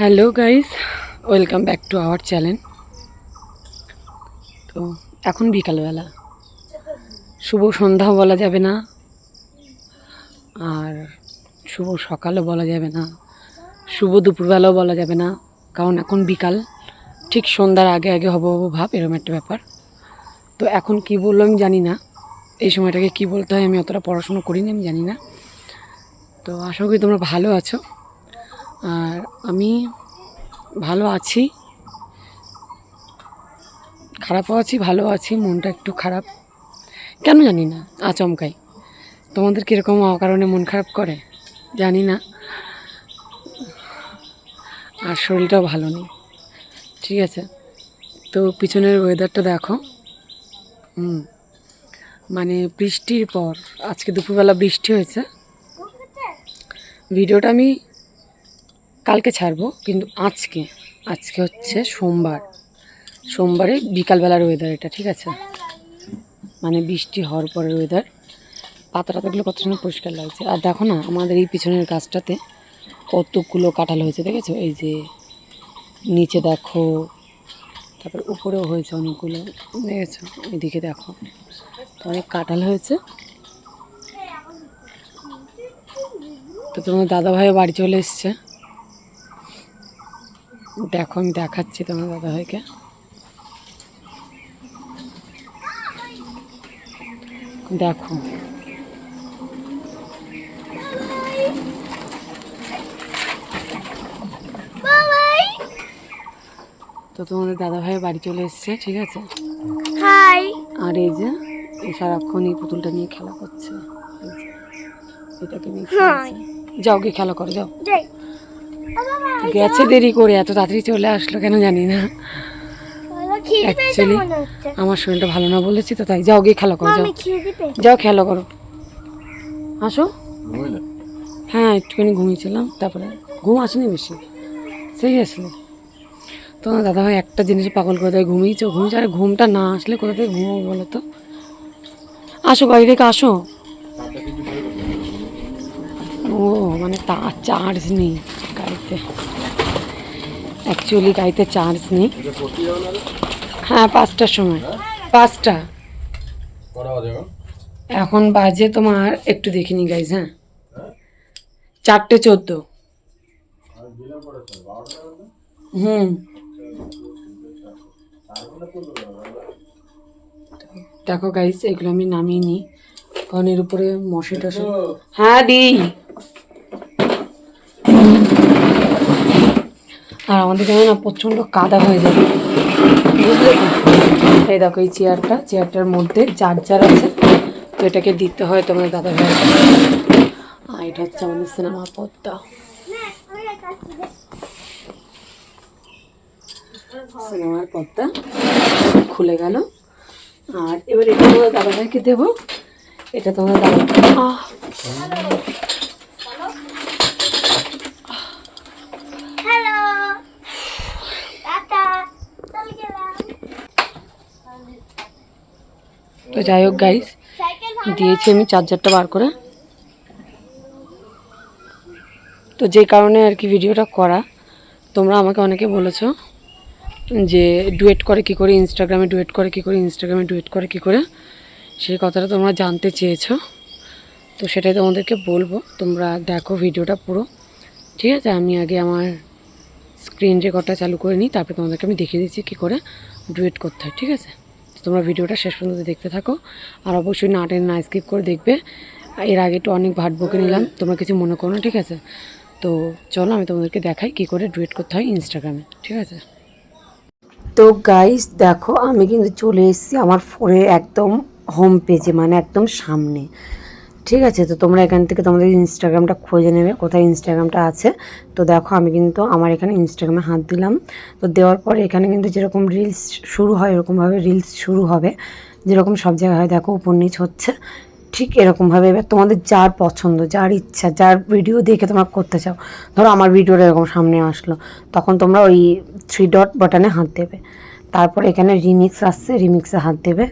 Hello guys, welcome back to our channel. তো এখন বিকালবেলা। শুভ সন্ধ্যাও বলা যাবে না, আর শুভ সকালও বলা যাবে না, শুভ দুপুরবেলাও বলা যাবে না, কারণ এখন বিকাল। ঠিক সন্ধ্যার আগে আগে হব হব ভাব, এরকম একটা ব্যাপার। তো এখন কি বলল আমি জানি না, এই সময়টাকে কি বলতে হয় আমি অতটা পড়াশুনো করিনি, আমি জানি না। তো আশা করি তোমরা ভালো আছো। আর আমি ভালো আছি। খারাপও আছি ভালো আছি মনটা একটু খারাপ। কেন জানি না আচমকাই। তোমাদের কীরকম কারণে মন খারাপ করে? জানি না। আর শরীরটাও ভালো নেই। ঠিক আছে। তো পিছনের ওয়েদারটা দেখো। হুম। মানে বৃষ্টির পর আজকে দুপুরবেলা বৃষ্টি হয়েছে। ভিডিওটা আমি কালকে ছাড়বো, কিন্তু আজকে আজকে হচ্ছে সোমবার। সোমবারে বিকালবেলার ওয়েদার এটা, ঠিক আছে? মানে বৃষ্টি হওয়ার পরের ওয়েদার পাতা টাতাগুলো কত সুন্দর পরিষ্কার লাগছে। আর দেখো না, আমাদের এই পিছনের গাছটাতে কতগুলো কাঁঠাল হয়েছে, দেখেছ? এই যে নিচে দেখো, তারপর উপরেও হয়েছে অনেকগুলো, দেখেছ? এদিকে দেখো অনেক কাঁঠাল হয়েছে। তো তোমার দাদাভাইও বাড়ি চলে এসছে। দেখো আমি দেখাচ্ছি তোমার দাদাভাইকে। দেখো তো তোমাদের দাদাভাই বাড়ি চলে এসছে ঠিক আছে? হাই। আর এই যে সারাক্ষণ এই পুতুলটা নিয়ে খেলা করছে। এটাকে নিয়ে যাও গিয়ে খেলা করো যাও। গেছে দেরি করে এত তাড়াতাড়ি চলে আসলো কেন জানি না। হচ্ছে। আমার শরীরটা ভালো না বলেছি তো তাই যাও গিয়ে খেলা করো যাও। যাও খেলা করো। আসো। হ্যাঁ একটুখানি ঘুমিয়েছিলাম তারপরে ঘুম আসেনি বেশি। সেই আসলে। তোমার দাদাভাই একটা জিনিস পাগল করে দেয় ঘুমিয়েছো ঘুমিয়েছো আর ঘুমটা না আসলে কোথা থেকে ঘুমাবো বলো তো? আসো গাড়ি রেখে আসো। ও মানে তা চার্জ নেই। গাড়িতে। অ্যাকচুয়ালি গাড়িতে চার্জ নেই। হ্যাঁ পাঁচটার সময়। পাঁচটা। এখন? বাজে তোমার একটু দেখিনি গাইজ হ্যাঁ। চারটে চোদ্দ। হুম। দেখো গাইজ এগুলো আমি নামিয়ে নিই। কারণ এর উপরে মশে টসে হ্যাঁ দিই। আর আমাদের এখানে না প্রচণ্ড কাদা হয়ে যাবে বুঝলে এই দেখো, এই চেয়ারটা, চেয়ারটার মধ্যে চার্জার আছে। তো এটাকে দিতে হয় তোমাদের দাদা ভাই আর এটা হচ্ছে আমাদের সিনেমার পর্দা সিনেমার পর্দা খুলে গেল। আর এবার এটা তোমাদের দাদা ভাইকে দেবো। এটা তোমাদের দাদা হ্যালো টাটা চলে গেলাম তো যাই হোক গাইস দিয়েছি আমি চার্জারটা বার করে। তো যে কারণে আর কি ভিডিওটা করা, তোমরা আমাকে অনেকে বলেছ যে ডুয়েট করে কি করে ইনস্টাগ্রামে ডুয়েট করে কি করে ইনস্টাগ্রামে ডুয়েট করে কি করে, সেই কথাটা তোমরা জানতে চেয়েছো। তো সেটাই তোমাদেরকে বলব, তোমরা দেখো ভিডিওটা পুরো। ঠিক আছে, আমি আগে আমার স্ক্রিন রেকর্ডটা চালু করে নিই, তারপরে তোমাদেরকে আমি দেখিয়ে দিচ্ছি কী করে ডুয়েট করতে হয়, ঠিক আছে? তো তোমরা ভিডিওটা শেষ পর্যন্ত দেখতে থাকো। আর অবশ্যই না টেনে না স্কিপ করে দেখবে। এর আগে একটু অনেক ভাট বকে নিলাম। তোমরা কিছু মনে করো না, ঠিক আছে? তো চলো, আমি তোমাদেরকে দেখাই কি করে ডুয়েট করতে হয় ইনস্টাগ্রামে ঠিক আছে? তো গাইস দেখো, আমি কিন্তু চলে এসেছি আমার ফোনের একদম হোম পেজে মানে একদম সামনে। ঠিক আছে, তো তোমরা এখান থেকে তোমাদের ইনস্টাগ্রামটা খুঁজে নেবে, কোথায় ইনস্টাগ্রামটা আছে। তো দেখো, আমি কিন্তু আমার এখানে ইনস্টাগ্রামে হাত দিলাম। তো দেওয়ার পরে এখানে কিন্তু যেরকম রিলস শুরু হয়, এরকমভাবে রিলস শুরু হবে। যেরকম সব জায়গায় হয়, দেখো, উপর নিচ হচ্ছে। ঠিক এরকমভাবে এবার তোমাদের যার পছন্দ, যার ইচ্ছা, যার ভিডিও দেখে তোমরা করতে চাও। ধরো, আমার ভিডিওটা এরকম সামনে আসলো। তখন তোমরা ওই থ্রি ডট বাটনে হাত দেবে। তারপর এখানে রিমিক্স আসছে রিমিক্সে হাত দেবে।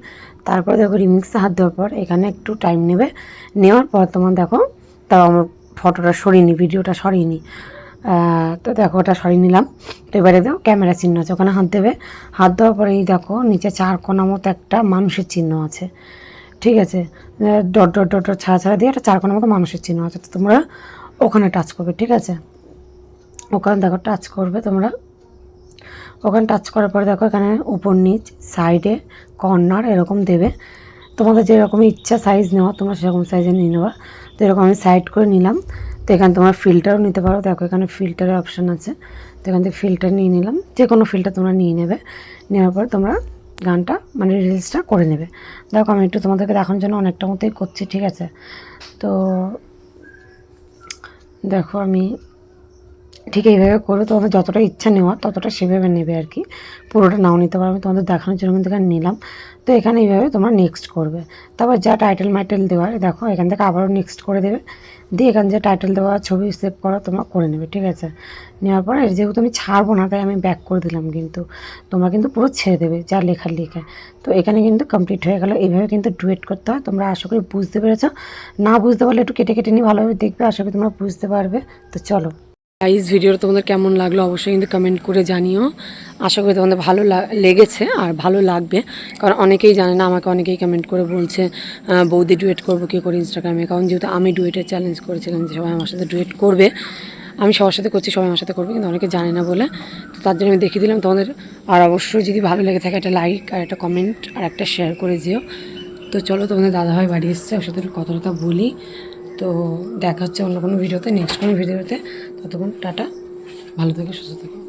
তারপর দেখো রিমিক্সে হাত দেওয়ার পর এখানে একটু টাইম নেবে। নেওয়ার পর তোমার দেখো, তাও আমার ফটোটা সরিয়ে নি ভিডিওটা সরিয়ে নি। তো দেখো ওটা সরিয়ে নিলাম। তো এবারে দেখো ক্যামেরা চিহ্ন আছে, ওখানে হাত দেবে। হাত দেওয়ার পরে এই দেখো নিচে চার কোনা মতো একটা মানুষের চিহ্ন আছে। ঠিক আছে? ডট ডট ডট ডট, ছাড়া ছাড়া দিয়ে একটা চার কোনার মতো মানুষের চিহ্ন আছে। তো তোমরা ওখানে টাচ করবে, ঠিক আছে? ওখানে দেখো টাচ করবে তোমরা। ওখানে টাচ করার পরে দেখো এখানে উপর নিচ সাইডে কর্নার এরকম দেবে। তোমাদের যেরকম ইচ্ছা সাইজ নেওয়া, তোমরা সেরকম সাইজে নিয়ে নেওয়া তো এরকম আমি সাইড করে নিলাম। তো এখানে তোমরা ফিল্টারও নিতে পারো। দেখো এখানে ফিল্টারের অপশান আছে। তো এখান থেকে ফিল্টার নিয়ে নিলাম। যে কোনো ফিল্টার তোমরা নিয়ে নেবে। নেওয়ার পর তোমরা গানটা মানে রিলসটা করে নেবে। দেখো আমি একটু তোমাদেরকে দেখানোর জন্য অনেকটা মতোই করছি, ঠিক আছে? তো দেখো আমি ঠিক এইভাবে করবে তোমাদের যতটা ইচ্ছা নেওয়া, ততটা সেভাবে নেবে আর কি। পুরোটা নাও নিতে পারবে, তোমাদের দেখানোর জন্য কিন্তু এখানে নিলাম। তো এখানে এইভাবে তোমরা নেক্সট করবে। তারপর যা টাইটেল মাইটেল দেওয়ার দেখো এখান থেকে আবারও নেক্সট করে দেবে। দিয়ে এখানে যে টাইটেল দেওয়া, ছবি সেভ করা, তোমরা করে নেবে, ঠিক আছে? নেওয়ার পরে যেহেতু আমি ছাড়বো না, তাই আমি ব্যাক করে দিলাম কিন্তু। তোমরা কিন্তু পুরো ছেড়ে দেবে যা লেখার লিখে। তো এখানে কিন্তু কমপ্লিট হয়ে গেল। এইভাবে কিন্তু ডুয়েট করতে হয়। তোমরা আশা করি বুঝতে পেরেছ। না বুঝতে পারলে একটু কেটে কেটে নিয়ে ভালোভাবে দেখবে। আশা করি তোমরা বুঝতে পারবে। তো চলো। গাইজ ভিডিওটা তোমাদের কেমন লাগল অবশ্যই কিন্তু কমেন্ট করে জানিও। আশা করি তোমাদের ভালো লেগেছে আর ভালো লাগবে। কারণ অনেকেই জানে না, আমাকে অনেকেই কমেন্ট করে বলছে বৌদি ডুয়েট করব কী করে ইনস্টাগ্রামে কারণ যেহেতু আমি ডুয়েটের চ্যালেঞ্জ করেছিলাম যে সবাই আমার সাথে ডুয়েট করবে। আমি সবার সাথে করছি, সবাই আমার সাথে করবে, কিন্তু অনেকে জানে না বলে। তো তার জন্য আমি দেখিয়ে দিলাম তোমাদের। আর অবশ্যই যদি ভালো লেগে থাকে একটা লাইক আর একটা কমেন্ট আর একটা শেয়ার করে যেও। তো চলো তোমাদের দাদাভাই বাড়ি এসছে, ওর সাথে একটু কথাটা বলি। তো দেখা হচ্ছে অন্য কোনো ভিডিওতে নেক্সট কোনো ভিডিওতে। ততক্ষণ টাটা, ভালো থেকো, সুস্থ থেকো।